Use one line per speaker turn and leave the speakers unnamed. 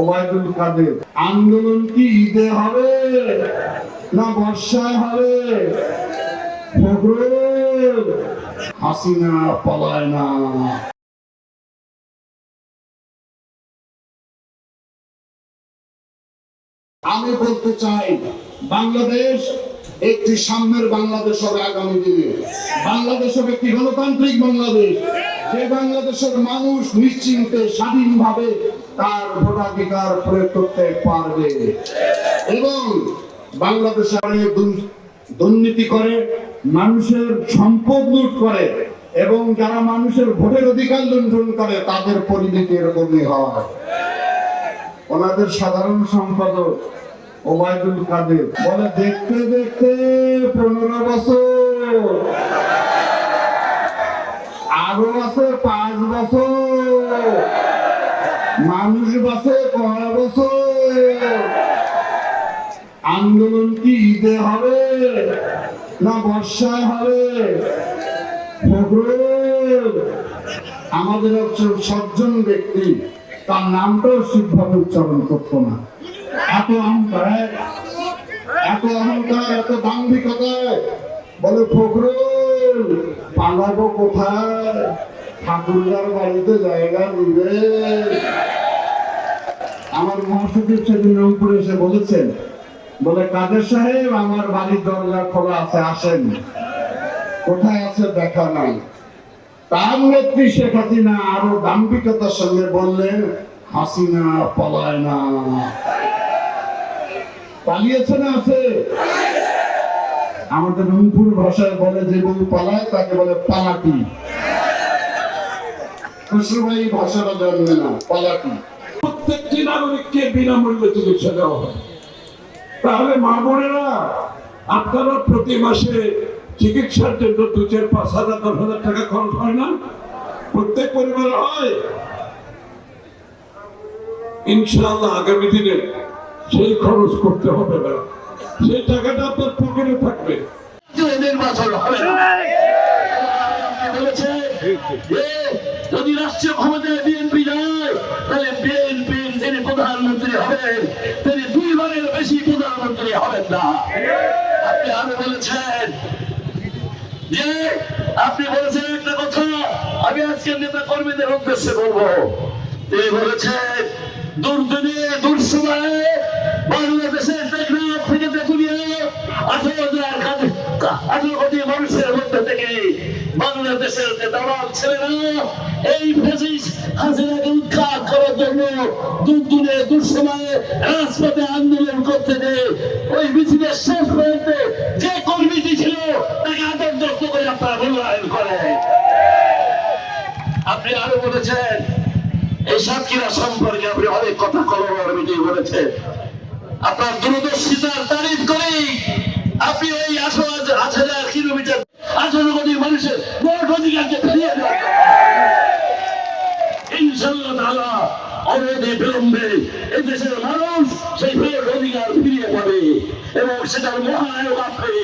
ওবায়দুল কাদের। আন্দোলন কি ঈদে হবে না বর্ষায় হবে? হাসিনা পালায় না। আমি বলতে চাই, বাংলাদেশ একটি সাম্যের বাংলাদেশ হবে আগামী দিনে। বাংলাদেশ হবে একটি গণতান্ত্রিক বাংলাদেশ। যে বাংলাদেশের মানুষ নিশ্চিন্তে, স্বাধীনভাবে তার ভোটাধিকার প্রয়োগ করতে পারবে। এবং বাংলাদেশে দুর্নীতি করে, মানুষের সম্পদ লুট করে, এবং যারা মানুষের ভোটের অধিকার লুণ্ঠন করে, তাদের পরিণতি এরকমই হয়। ওনাদের সাধারণ সম্পাদক ওবায়দুল কাদের। বলে, দেখতে দেখতে পনেরো বছর। আরও আছে পাঁচ বছর। মানুষ বাসে কয় বছর। আন্দোলন কি ঈদে হবে না বর্ষায় হবে? আমাদের সজ্জন ব্যক্তি, তার নামটাও ঠিকভাবে উচ্চারণ করতো না। এত অহংকার এত অহংকার, এত বলে, ফখরুল, পালাবো কোথায়? ঠাকুরদার বাড়িতে জায়গা নিবে। আমার মহাসচিব সেদিন এসে বলেছেন, বলে, কাদের সাহেব, আমার বাড়ির দরজা খোলা আছে, আসেন। কোথায় আছে দেখা নাই। তার নেত্রী শেখ হাসিনা আরও দাম্ভিকতার সঙ্গে বললেন, হাসিনা পলায় না। পালিয়েছে না আছে? আমাদের রংপুর ভাষায় বলে যে বউ পালায়, তাকে বলে পালাটি। খুশরুভাই ভাষাটা জানবে না, পালাটি।
প্রত্যেকটি নাগরিককে বিনামূল্যে চিকিৎসা দেওয়া হয়। তাহলে মা বোনেরা, আপনারা প্রতি মাসে চিকিৎসার জন্য দু চার পাঁচ হাজার, দশ হাজার টাকা খরচ হয় না? প্রত্যেক পরিবারে হয়? ইনশাআল্লাহ আগামী দিনে সেই খরচ করতে হবে না। সেই টাকাটা আপনার পকেটে থাকবে।
যদি রাষ্ট্রীয় ক্ষমতায় বিএনপি যায়, তাহলে বিএনপির যিনি প্রধানমন্ত্রী হবেন, তিনি দুইবারের বেশি প্রধানমন্ত্রী হবেন না। আপনি আরও বলেছেন যে, আপনি বলেছেন একটা কথা, আমি আজকে নেতা কর্মীদের উদ্দেশ্যে বলব। তিনি বলেছেন, দুর্দিনে দুঃসময়ে বাংলাদেশের টেকনাফ থেকে তেতুলিয়া মূল্যায়ন করেন। আপনি আরও বলেছেন, এই সাতক্ষীরা সম্পর্কে আপনি অনেক কথা কলমের মিটিং বলেছেন। আপনার দূরদর্শিতার তারিফ করি আপনি এই আঠারো হাজার আট হাজার কিলোমিটার আঠারো কোটি মানুষের ভোট অধিকারকে ফিরিয়ে দেন ইনশাল্লাহ তাআলা অবধি বিলম্বে এই দেশের মানুষ সেই ভোট অধিকার ফিরিয়ে পাবে এবং সেটার মহানায়ক আপনি